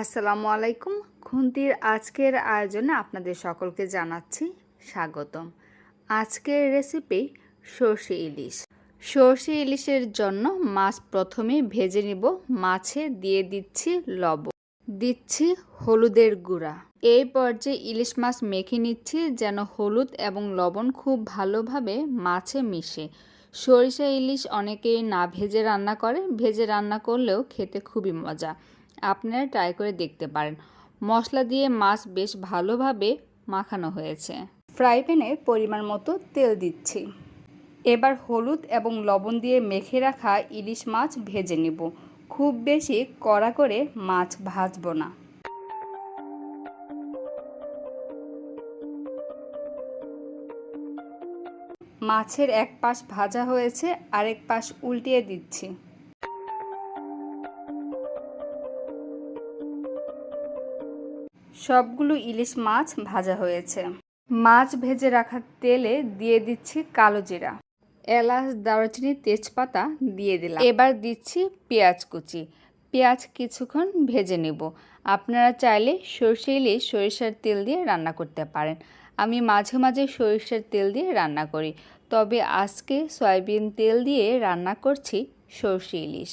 আসসালামু আলাইকুম। খুন্তির আজকের আয়োজনে আপনাদের সকলকে জানাচ্ছি স্বাগতম। আজকের রেসিপি সর্ষে ইলিশ। সর্ষে ইলিশের জন্য মাছ প্রথমে ভেজে নিব। মাছে দিয়ে দিচ্ছি লবণ। দিচ্ছি হলুদের গুঁড়া। এই পর্যায়ে ইলিশ মাছ মেখে নিচ্ছি যেন হলুদ এবং লবণ খুব ভালোভাবে মাছে মিশে। সরিষা ইলিশ অনেকেই না ভেজে রান্না করে। ভেজে রান্না করলেও খেতে খুবই মজা। আপনারা ট্রাই করে দেখতে পারেন। মশলা দিয়ে মাছ বেশ ভালোভাবে মাখানো হয়েছে। ফ্রাই প্যানে পরিমাণ মতো তেল দিচ্ছি। এবার হলুদ এবং লবণ দিয়ে মেখে রাখা ইলিশ মাছ ভেজে নেব। খুব বেশি কড়া করে মাছ ভাজবো না। মাছের এক পাশ ভাজা হয়েছে, আরেক পাশ উল্টিয়ে দিচ্ছি। সবগুলো ইলিশ মাছ ভাজা হয়েছে। মাছ ভেজে রাখা তেলে দিয়ে দিচ্ছি কালো জিরা। এলাচ, দারুচিনি, তেজপাতা দিয়ে দিলাম। এবার দিচ্ছি পেঁয়াজ কুচি। পেঁয়াজ কিছুক্ষণ ভেজে নেব। আপনারা চাইলে সর্ষে ইলিশ, সরিষার তেল দিয়ে রান্না করতে পারেন। আমি মাঝে মাঝে সরিষার তেল দিয়ে রান্না করি। তবে আজকে সয়াবিন তেল দিয়ে রান্না করছি সর্ষে ইলিশ।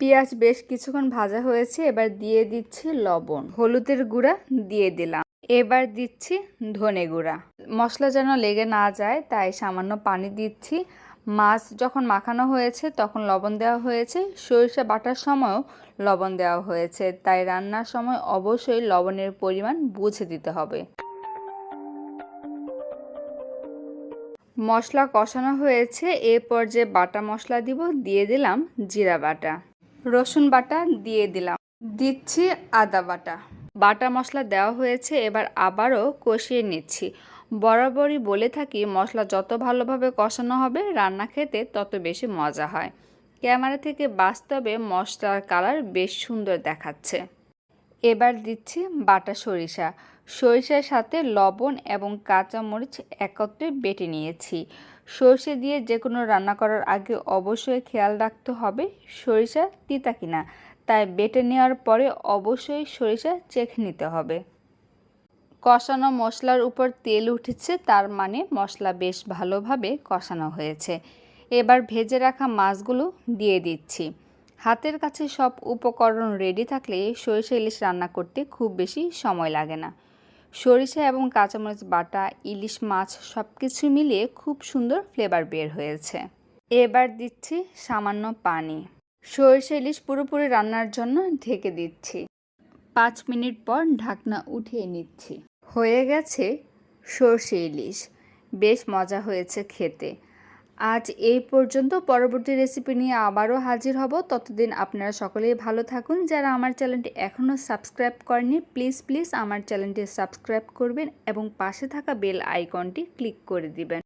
পেঁয়াজ বেশ কিছুক্ষণ ভাজা হয়েছে, এবার দিয়ে দিচ্ছি লবণ। হলুদের গুঁড়া দিয়ে দিলাম। এবার দিচ্ছি ধনে গুঁড়া। মশলা যেন লেগে না যায়, তাই সামান্য পানি দিচ্ছি। মাছ যখন মাখানো হয়েছে, তখন লবণ দেওয়া হয়েছে। সরিষা বাটার সময়ও লবণ দেওয়া হয়েছে, তাই রান্নার সময় অবশ্যই লবণের পরিমাণ বুঝে দিতে হবে। মশলা কষানো হয়েছে এ পর্যায়ে বাটা মশলা দিব, দিয়ে দিলাম জিরা বাটা। রসুন বাটা দিয়ে দিলাম। দিচ্ছি আদা বাটা। বাটা মশলা দেওয়া হয়েছে, এবার আবারও কষিয়ে নিচ্ছি। বরাবরই বলে থাকি, মশলা যত ভালোভাবে কষানো হবে, রান্না খেতে তত বেশি মজা হয়। ক্যামেরা থেকে বাস্তবে মশলার কালার বেশ সুন্দর দেখাচ্ছে। এবার দিচ্ছি বাটা সরিষা। সরিষার সাথে লবণ এবং কাঁচামরিচ একত্রে বেটে নিয়েছি। সর্ষে দিয়ে যে কোনো রান্না করার আগে অবশ্যই খেয়াল রাখতে হবে সরিষা তিতা কিনা। তাই বেটে নেওয়ার পরে অবশ্যই সরিষা চেখে নিতে হবে। কষানো মশলার উপর তেল উঠেছে, তার মানে মশলা বেশ ভালোভাবে কষানো হয়েছে। এবার ভেজে রাখা মাছগুলো দিয়ে দিচ্ছি। হাতের কাছে সব উপকরণ রেডি থাকলে সরিষা ইলিশ রান্না করতে খুব বেশি সময় লাগে না। সরিষা এবং কাঁচামরিচ, বাটা, ইলিশ মাছ সব কিছু মিলিয়ে খুব সুন্দর ফ্লেভার বের হয়েছে। এবার দিচ্ছি সামান্য পানি। সরিষা ইলিশ পুরোপুরি রান্নার জন্য ঢেকে দিচ্ছি। পাঁচ মিনিট পর ঢাকনা উঠিয়ে নিচ্ছি। হয়ে গেছে সর্ষে ইলিশ। বেশ মজা হয়েছে খেতে। আজ এই পর্যন্ত পরবর্তী রেসিপি নিয়ে আবারও হাজির হব। ততদিন আপনারা সকলেই ভালো থাকুন। যারা আমার চ্যানেলটি এখনও সাবস্ক্রাইব করেনি প্লিজ প্লিজ আমার চ্যানেলটি সাবস্ক্রাইব করবেন এবং পাশে থাকা বেল আইকনটি ক্লিক করে দিবেন।